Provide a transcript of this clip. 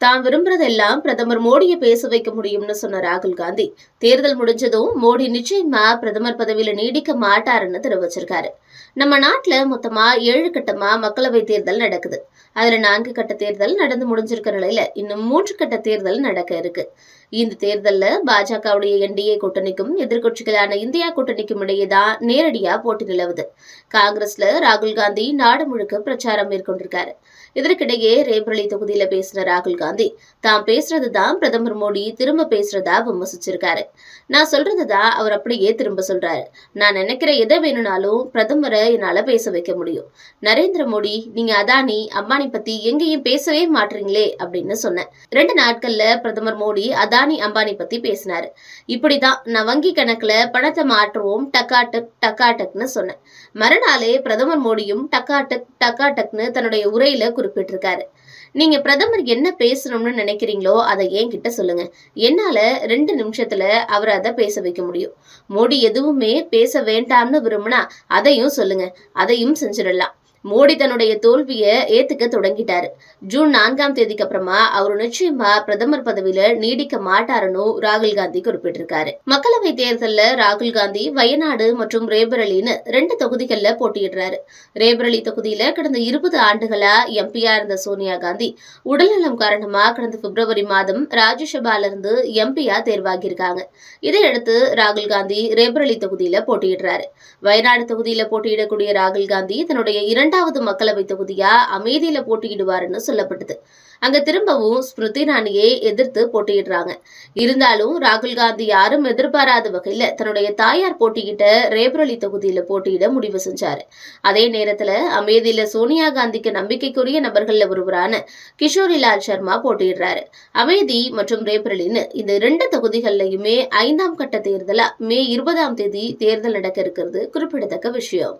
தான் விரும்புறதெல்லாம் பிரதமர் மோடியை பேச வைக்க முடியும்னு சொன்ன ராகுல் காந்தி. தேர்தல் முடிஞ்சதும் மோடி நிச்சயமா பிரதமர் பதவியில நீடிக்க மாட்டாருன்னு தெரிவிச்சிருக்காரு. நம்ம நாட்டுல மொத்தமா ஏழு கட்டமா மக்களவை தேர்தல் நடக்குது. அதுல நான்கு கட்ட தேர்தல் நடந்து முடிஞ்சிருக்கிற நிலையில இன்னும் மூன்று கட்ட தேர்தல் நடக்க இருக்கு. இந்த தேர்தல்ல பாஜகவுடைய என்டிஏ கூட்டணிக்கும் எதிர்க்கட்சிகளான இந்தியா கூட்டணிக்கும் இடையே தான் நேரடியா போட்டி நிலவுது. காங்கிரஸ்ல ராகுல் காந்தி நாடு முழுக்க பிரச்சாரம் மேற்கொண்டிருக்காரு. இதற்கிடையே ரேபரளி தொகுதியில பேசின ராகுல் காந்தி தான் பேசுறது தான் பிரதமர் மோடி திரும்ப பேசுறதா விமர்சிச்சிருக்காரு. நான் சொல்றது தான் அவர் அப்படியே திரும்ப சொல்றாரு. நான் நினைக்கிற எதை வேணும்னாலும் பிரதமரை என்னால பேச வைக்க முடியும். நரேந்திர மோடி நீங்க அதானி அம்பானி பத்தி எங்கேயும் பேசவே மாட்டீங்களே அப்படின்னு சொன்னேன். ரெண்டு நாட்கள்ல பிரதமர் மோடி அதானி அம்பானி பத்தி பேசினாரு. இப்படிதான் நான் வங்கி கணக்குல பணத்தை மாற்றுவோம் டக்காட்டக் டக்காட்டக்னு சொன்னேன். மறுநாளே பிரதமர் மோடியும் டக்காட்டக் டக்காட்டக்னு தன்னுடைய உரையில குறிப்பிட்டிருக்காரு. நீங்க பிரதமர் என்ன பேசணும்னு நினைக்கிறீங்களோ அதை என்கிட்ட சொல்லுங்க. என்னால ரெண்டு நிமிஷத்துல அவர் அதை பேச வைக்க முடியும். மோடி எதுவுமே பேச வேண்டாம்னு விரும்பினா அதையும் சொல்லுங்க. அதையும் செஞ்சிடலாம். மோடி தன்னுடைய தோல்வியை ஏத்துக்க தொடங்கிட்டாரு. ஜூன் நான்காம் தேதிக்கு அப்புறமா அவர் நிச்சயமா பிரதமர் பதவியில நீடிக்க மாட்டாருன்னு ராகுல் காந்தி குறிப்பிட்டிருக்காரு. மக்களவை தேர்தல்ல ராகுல் காந்தி வயநாடு மற்றும் ரேபரலின்னு ரெண்டு தொகுதிகள்ல போட்டியிடுறாரு. ரேபரலி தொகுதியில கடந்த இருபது ஆண்டுகளா எம்பியா இருந்த சோனியா காந்தி உடல்நலம் காரணமா கடந்த பிப்ரவரி மாதம் ராஜ்யசபால இருந்து எம்பியா தேர்வாகியிருக்காங்க. இதையடுத்து ராகுல் காந்தி ரேபரலி தொகுதியில போட்டியிடுறாரு. வயநாடு தொகுதியில போட்டியிடக்கூடிய ராகுல் காந்தி தன்னுடைய இரண்டு இரண்டாவது மக்களவை தொகுதியா? அமேதியில போட்டியிடுவாருன்னு சொல்லப்பட்டது. அங்க திரும்பவும் ஸ்மிருதி இரானியை எதிர்த்து போட்டியிடுறாங்க. இருந்தாலும் ராகுல் காந்தி யாரும் எதிர்பாராத வகையில தன்னுடைய தாயார் போட்டியிட்ட ரேபரலி தொகுதியில போட்டியிட முடிவு செஞ்சாரு. அதே நேரத்துல அமேதியில சோனியா காந்திக்கு நம்பிக்கைக்குரிய நபர்கள்ல ஒருவரான கிஷோரிலால் சர்மா போட்டியிடுறாரு. அமேதி மற்றும் ரேபரலின்னு இந்த இரண்டு தொகுதிகள்லையுமே ஐந்தாம் கட்ட தேர்தலா மே இருபதாம் தேதி தேர்தல் நடக்க இருக்கிறது குறிப்பிடத்தக்க விஷயம்.